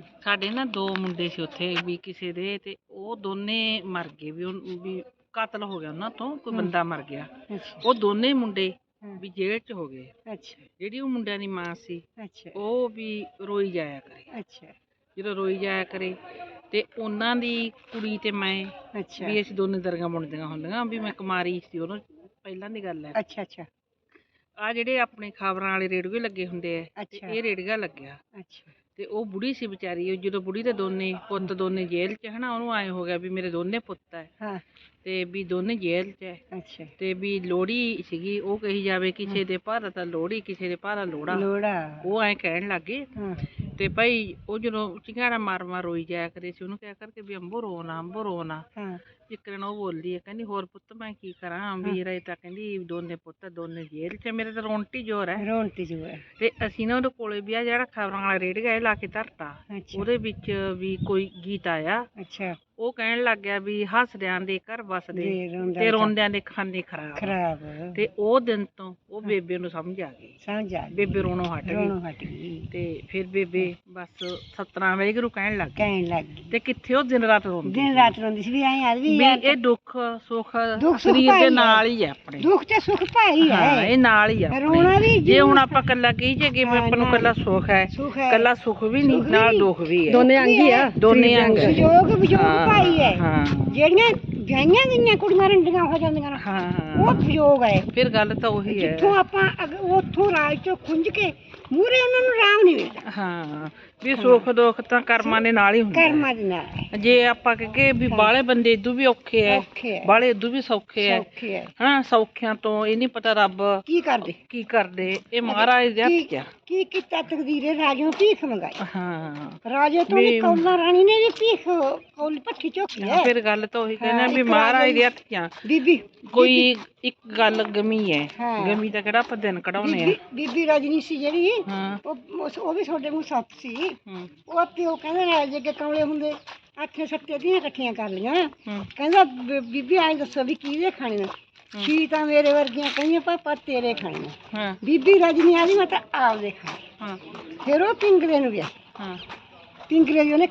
ਸਾਡੇ ਨਾ ਦੋ ਮੁੰਡੇ ਸੀ ਉੱਥੇ ਵੀ ਕਿਸੇ ਦੇ ਤੇ ਉਹ ਦੋਨੇ ਮਰ ਗਏ ਵੀ ਉਹ ਵੀ ਕਤਲ ਹੋ ਗਿਆ ਉਹਨਾਂ ਤੋਂ ਕੋਈ। ਬੰਦਾ ਮਰ ਗਿਆ। ਉਹ ਦੋਨੇ ਮੁੰਡੇ। ਵੀ ਜੇਲ੍ਹ 'ਚ ਹੋ ਗਏ। ਅੱਛਾ। ਜਿਹੜੀ ਉਹ ਮੁੰਡਿਆਂ ਦੀ ਮਾਂ ਸੀ ਅੱਛਾ। ਉਹ ਵੀ ਰੋਈ ਜਾਇਆ ਕਰੇ। ਅੱਛਾ। ਜਦੋਂ ਰੋਈ ਜਾਇਆ ਕਰੇ ਤੇ ਉਹਨਾਂ ਦੀ ਕੁੜੀ ਤੇ ਮੈਂ ਅੱਛਾ। ਵੀ ਅਸੀਂ ਦੋਨੇ ਦਰਗਾਹ ਬੁਣਦੀਆਂ ਹੁੰਦੀਆਂ ਵੀ ਮੈਂ ਕੁਮਾਰੀ ਸੀ ਉਦੋਂ ਪਹਿਲਾਂ ਦੀ ਗੱਲ ਹੈ। ਅੱਛਾ ਅੱਛਾ। ਆ ਜਿਹੜੇ ਆਪਣੇ ਖਬਰਾਂ ਵਾਲੇ ਰੇਡੀਓ ਲੱਗੇ ਹੁੰਦੇ ਆ ਇਹ ਰੇਡੀਓ ਲੱਗਿਆ। ਅੱਛਾ। ਤੇ ਉਹ ਬੁੜੀ ਸੀ ਵਿਚਾਰੀ ਉਹ ਜਦੋਂ ਬੁੜੀ ਦੇ ਦੋਨੇ ਪੁੱਤ ਦੋਨੇ ਜੇਲ੍ਹ 'ਚ ਹਨਾ ਉਹਨੂੰ ਆਏ ਹੋ ਗਿਆ ਵੀ ਮੇਰੇ ਦੋਨੇ ਪੁੱਤ ਹੈ ਹਾਂ। ਤੇ ਵੀ ਦੋਨੇ ਜੇਲ੍ਹ 'ਚ ਹੈ ਅੱਛਾ। ਤੇ ਵੀ ਲੋੜੀ ਸੀਗੀ ਉਹ ਕਹੀ ਜਾਵੇ ਕਿਸੇ ਦੇ ਭਾਰਾ ਤਾਂ ਲੋੜੀ ਕਿਸੇ ਦੇ ਭਾਰਾ ਲੋੜਾ ਲੋੜਾ ਉਹ ਐਂ ਕਹਿਣ ਲੱਗੇ ਹਾਂ। ਤੇ ਭਾਈ ਉਹ ਜਦੋਂ ਚਿੰਗਾੜਾ ਮਾਰ ਮਾਰ ਰੋਈ ਜਾਇਆ ਕਰੇ ਸੀ ਉਹਨੂੰ ਕਹਿ ਕਰਕੇ ਵੀ ਅੰਬੋ ਰੋਣਾ ਅੰਬੋ ਰੋਣਾ ਹਾਂ। ਜਿੱਕਰਨ ਉਹ ਬੋਲਦੀ ਹੈ ਕਹਿੰਦੀ ਹੋਰ ਪੁੱਤ ਮੈਂ ਕੀ ਕਰਾਂ? ਵੀਰ ਇਹ ਤਾਂ ਕਹਿੰਦੀ ਦੋਨੇ ਪੁੱਤ ਦੋਨੇ ਜੇਲ੍ਹ 'ਚ ਮੇਰੇ ਤਾਂ ਰੋਣਟੀ ਜ਼ੋਰ ਹੈ। ਰੋਣਤੀ ਜੋ ਹੈ। ਤੇ ਅਸੀਂ ਨਾ ਉਹਦੇ ਕੋਲੇ ਵੀ ਆ ਜਿਹੜਾ ਖਬਰਾਂ ਵਾਲਾ ਰੇਡੀਓ ਇਹ ਲਾ ਕੇ ਧਰਤਾ। ਉਹਦੇ ਵਿੱਚ ਵੀ ਕੋਈ ਗੀਤ ਆਇਆ। ਅੱਛਾ। ਉਹ ਕਹਿਣ ਲੱਗ ਗਿਆ ਵੀ ਹੱਸਦਿਆਂ ਦੇ ਘਰ ਵਸਦੇ ਤੇ ਰੋਂਦਿਆਂ ਦੇ ਖਾਨੇ ਖਰਾਬ ਖਰਾਬ। ਤੇ ਉਹ ਦਿਨ ਤੋਂ ਉਹ ਬੇਬੇ ਨੂੰ ਸਮਝ ਆ ਗਈ। ਸਮਝ ਆ ਗਈ। ਬੇਬੇ ਰੋਣੋਂ ਹਟ ਗਈ। ਰੋਣੋਂ ਹਟ ਗਈ। ਤੇ ਫਿਰ ਬੇਬੇ ਬਸ ਸਤਨਾਮ ਵਾਹਿਗੁਰੂ ਕਹਿਣ ਲੱਗ ਗਈ। ਕਹਿਣ ਲੱਗ ਗਈ। ਤੇ ਕਿੱਥੇ ਉਹ ਦਿਨ ਰਾਤ ਰੋਂਦੀ ਦਿਨ ਰਾਤ ਰੋਂਦੀ ਸੀ ਵੀ ਐਂ ਯਾਰ ਵੀ ਵੀ ਯਾਰ ਇਹ ਦੁੱਖ ਸੁੱਖ ਦੁੱਖ ਸੁੱਖ ਸਰੀਰ ਦੇ। ਨਾਲ ਹੀ ਹੈ ਆਪਣੇ। ਦੁੱਖ ਤੇ ਸੁੱਖ ਭਾਈ ਹਾਂ ਹੈ ਇਹ ਨਾਲ ਹੀ ਆ ਆਪਣੇ। ਰੋਣਾ ਵੀ ਜੇ। ਹੁਣ ਆਪਾਂ ਕੱਲਾ ਕਹੀ ਜੇ ਕਿ ਹਾਂ, ਆਪਾਂ ਨੂੰ ਕੱਲਾ ਸੁੱਖ ਹੈ। ਸੁੱਖ ਹੈ। ਕੱਲਾ ਸੁੱਖ ਵੀ ਨਹੀਂ ਸੁੱਖ ਵੀ ਨਾਲ ਨਹੀਂ। ਦੁੱਖ ਵੀ ਹੈ। ਦੋਨੇ ਅੰਗ ਹੀ ਆ। ਦੋਨੇ ਅੰਗ। ਹੈ। ਵਿਜੋਗ ਵਿਜੋਗ ਹਾਂ, ਭਾਈ ਹੈ। ਹਾਂ। ਜਿਹੜੀਆਂ ਵਿਆਹੀਆਂ ਗਈਆਂ ਕੁੜੀਆਂ ਰੰਡੀਆਂ ਹੋ ਜਾਂਦੀਆਂ ਨੇ ਹਾਂ। ਉਹ ਵਿਜੋਗ ਹੈ। ਫਿਰ ਗੱਲ ਤਾਂ ਉਹੀ ਹੈ। ਜਿੱਥੋਂ ਆਪਾਂ ਅਗ- ਉੱਥੋਂ ਰਾਜ ਚੋਂ ਖੁੰਝ ਕੇ ਮੂਰੇ ਉਹਨਾਂ ਨੂੰ ਰਾਮ ਨਹੀਂ ਮਿਲਦਾ। ਹਾਂ ਵੀ ਸੁੱਖ ਦੁੱਖ ਤਾਂ ਕਰਮਾਂ ਦੇ ਨਾਲ ਹੀ ਹੁੰਦਾ। ਕਰਮਾਂ ਦੇ ਨਾਲ। ਹੈ। ਜੇ ਆਪਾਂ ਕਹੇ ਵੀ ਬਾਲੇ ਬੰਦੇ ਇਦੋਂ ਵੀ ਔਖੇ ਐ ਔਖੇ ਹੈ ਬਾਲੇ ਇਦੋਂ ਵੀ ਸੌਖੇ ਐ ਸੌਖੇ ਹੈ ਹਨਾ ਸੌਖਿਆਂ ਤੋਂ ਇਹ ਨਹੀਂ ਪਤਾ ਰੱਬ ਕੀ ਕਰਦੇ? ਕੀ ਕਰਦੇ? ਇਹ ਮਹਾਰਾਜ ਦੇ ਹੱਥ 'ਚ ਆ। ਕੀ ਕੀਤਾ ਤਕਦੀਰੇ? ਰਾਜੋਂ ਭੀਖ ਮੰਗਾਈ। ਹਾਂ। ਰਾਜੇ ਤੋਂ ਵੀ- ਵੀ ਕੌਲਾ ਰਾਣੀ ਨੇ ਵੀ ਭੀਖ ਕੌਲੀ ਪੱਠੀ ਚੁੱਕੀ ਹੈ। ਫਿਰ ਗੱਲ ਤਾਂ ਉਹੀ ਕਹਿੰਦੇ ਹਾਂ, ਵੀ ਇੱਕ ਮਹਾਰਾਜ ਦੇ ਹੱਥ 'ਚ ਆ। ਬੀਬੀ ਕੋਈ ਇੱਕ ਗੱਲ ਗਮੀ ਹੈ। ਹਾਂ। ਗਮੀ ਤਾਂ ਕਿਹੜਾ ਆਪਾਂ ਦਿਨ ਕਢਾਉਨੇ ਆ। ਬੀਬੀ ਬੀਬੀ ਰਜਨੀ ਸੀ ਜਿਹੜੀ ਹਾਂ। ਉਹ ਉਸ- ਉਹ ਵੀ ਤੁਹਾਡੇ ਮੂੰਹ ਸੱਤ ਸੀ। ਹੂੰ। ਉਹ ਪਿਓ ਕਹਿੰਦੇ ਰਾਜੇ ਕੇ ਕਮਲੇ ਹੁੰਦੇ ਅੱਠੇ ਸੱਤੇ ਦੀਆਂ ਇਕੱਠੀਆਂ ਕਰ ਲੀਆਂ ਹੂੰ। ਕਹਿੰਦਾ ਬੀ- ਬੀਬੀ ਆਏ ਦੱਸੋ ਵੀ ਕਿਹਦੇ ਖਾਣੀਆਂ? ਛੀ ਤਾਂ ਮੇਰੇ ਵਰਗੀਆਂ ਕਹੀਆਂ ਪਾਪਾ ਤੇਰੇ ਖਾਣੀਆਂ। ਹਾਂ। ਬੀਬੀ ਰਜਨੀ ਆਦੀ ਮੈਂ ਤਾਂ ਖਾਣੀ ਹਾਂ। ਫਿਰ ਉਹ ਪਿੰਗਲੇ ਨੂੰ ਗਿਆ। ਹਾਂ। ਪਿੰਗਲੇ ਦੀ ਉਹਨੇ